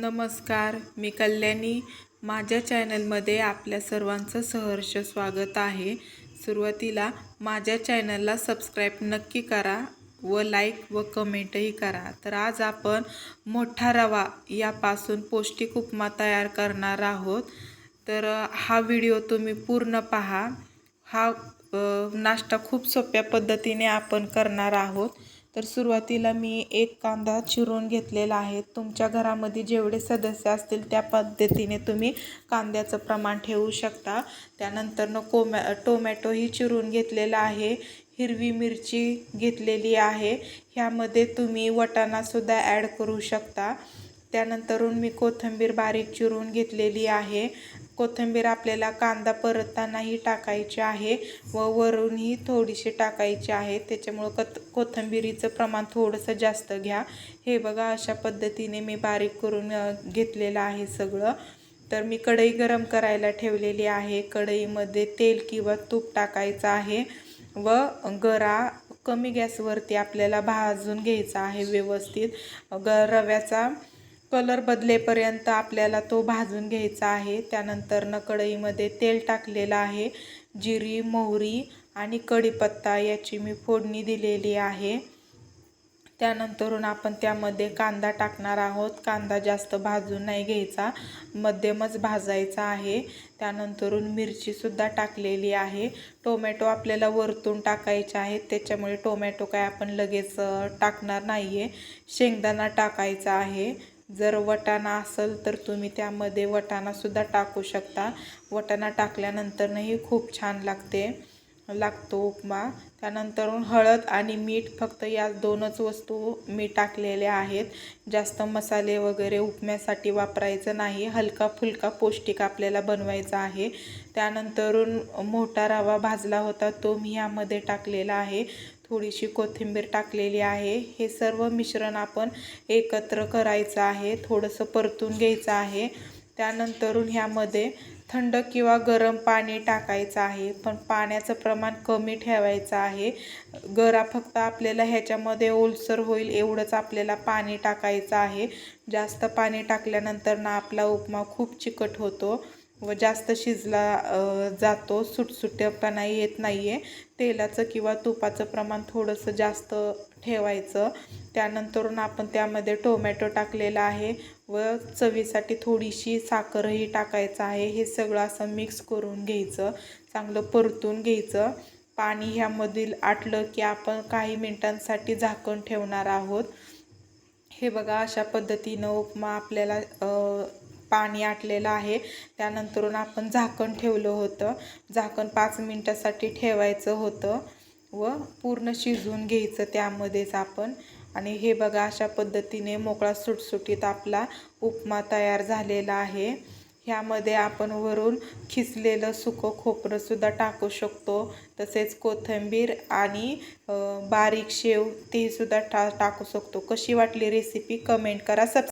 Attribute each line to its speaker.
Speaker 1: नमस्कार मी कल्याणी. माझ्या चॅनलमध्ये आपल्या सर्वांचं सहर्ष स्वागत आहे. सुरुवातीला माझ्या चॅनलला सबस्क्राईब नक्की करा व लाईक व कमेंटही करा. तर आज आपण मोठा रवा यापासून पौष्टिक उपमा तयार करणार आहोत. तर हा व्हिडिओ तुम्ही पूर्ण पहा. हा नाश्ता खूप सोप्या पद्धतीने आपण करणार आहोत. तर सुरुवातीला मी एक कांदा चिरून घेतलेला आहे. तुमच्या घरामध्ये जेवढे सदस्य असतील त्या पद्धतीने तुम्ही कांद्याचं प्रमाण ठेवू शकता. त्यानंतरनं कोमॅ टोमॅटोही चिरून घेतलेला आहे. हिरवी मिरची घेतलेली आहे. ह्यामध्ये तुम्ही वटाणासुद्धा ॲड करू शकता. त्यानंतरून मी कोथिंबीर बारीक चिरून घेतलेली आहे. कोथिंबीर आपल्याला कांदा परततानाही टाकायची आहे व वरूनही थोडीशी टाकायची आहे. त्याच्यामुळं कत कोथिंबिरीचं प्रमाण थोडंसं जास्त घ्या. हे बघा अशा पद्धतीने मी बारीक करून घेतलेलं आहे सगळं. तर मी कढई गरम करायला ठेवलेली आहे. कढईमध्ये तेल किंवा तूप टाकायचं आहे व गरा कमी गॅसवरती आपल्याला भाजून घ्यायचा आहे व्यवस्थित. ग रव्याचा कलर बदलेपर्यंत आपल्याला तो भाजून घ्यायचा आहे. त्यानंतर न कढईमध्ये तेल टाकलेलं आहे. जिरी मोहरी आणि कढीपत्ता याची मी फोडणी दिलेली आहे. त्यानंतरून आपण त्यामध्ये कांदा टाकणार आहोत. कांदा जास्त भाजून नाही घ्यायचा. मध्यमच भाजायचा आहे. त्यानंतरून मिरचीसुद्धा टाकलेली आहे. टोमॅटो आपल्याला वरतून टाकायचे आहेत. त्याच्यामुळे टोमॅटो काय आपण लगेच टाकणार नाही आहे शेंगदाणा टाकायचा आहे. जर वटाणा असेल तर तुम्ही त्यामध्ये वटाणासुद्धा टाकू शकता. वटाणा टाकल्यानंतरनंही खूप छान लागते लागतो उपमा. त्यानंतर हळद आणि मीठ फक्त या दोनच वस्तू मी टाकलेल्या आहेत. जास्त मसाले वगैरे उपम्यासाठी वापरायचं नाही. हलका फुलका पौष्टिक आपल्याला बनवायचा आहे. त्यानंतरून मोठा रवा भाजला होता तो मी यामध्ये टाकलेला आहे. थोडीशी कोथिंबीर टाकलेली आहे. हे सर्व मिश्रण आपण एकत्र करायचं आहे. थोडंसं परतून घ्यायचं आहे. त्यानंतरून ह्यामध्ये थंड किंवा गरम पाणी टाकायचं आहे. पण पाण्याचं प्रमाण कमी ठेवायचं आहे. गरा फक्त आपल्याला ह्याच्यामध्ये ओलसर होईल एवढंच आपल्याला पाणी टाकायचं आहे. जास्त पाणी टाकल्यानंतर ना आपला उपमा खूप चिकट होतो. व जास्त शिजला जातो. सुटसुट्यापणा येत नाही आहे तेलाचं किंवा तुपाचं प्रमाण थोडंसं जास्त ठेवायचं. त्यानंतरून आपण त्यामध्ये टोमॅटो टाकलेला आहे व चवीसाठी थोडीशी साखरही टाकायचं आहे. हे सगळं असं मिक्स करून घ्यायचं. चांगलं परतून घ्यायचं. पाणी ह्यामधील आटलं की आपण काही मिनिटांसाठी झाकण ठेवणार आहोत. हे बघा अशा पद्धतीनं उपमा आपल्याला पाणी आटलेलं आहे. त्यानंतरून आपण झाकण ठेवलं होतं. झाकण पाच मिनटासाठी ठेवायचं होतं व पूर्ण शिजवून घ्यायचं त्यामध्येच आपण. आणि हे बघा अशा पद्धतीने मोकळा सुटसुटीत आपला उपमा तयार झालेला आहे. ह्यामध्ये आपण वरून खिसलेलं सुकं खोबरंसुद्धा टाकू शकतो. तसेच कोथिंबीर आणि बारीक शेव तेसुद्धा टा टाकू शकतो. कशी वाटली रेसिपी कमेंट करा. सब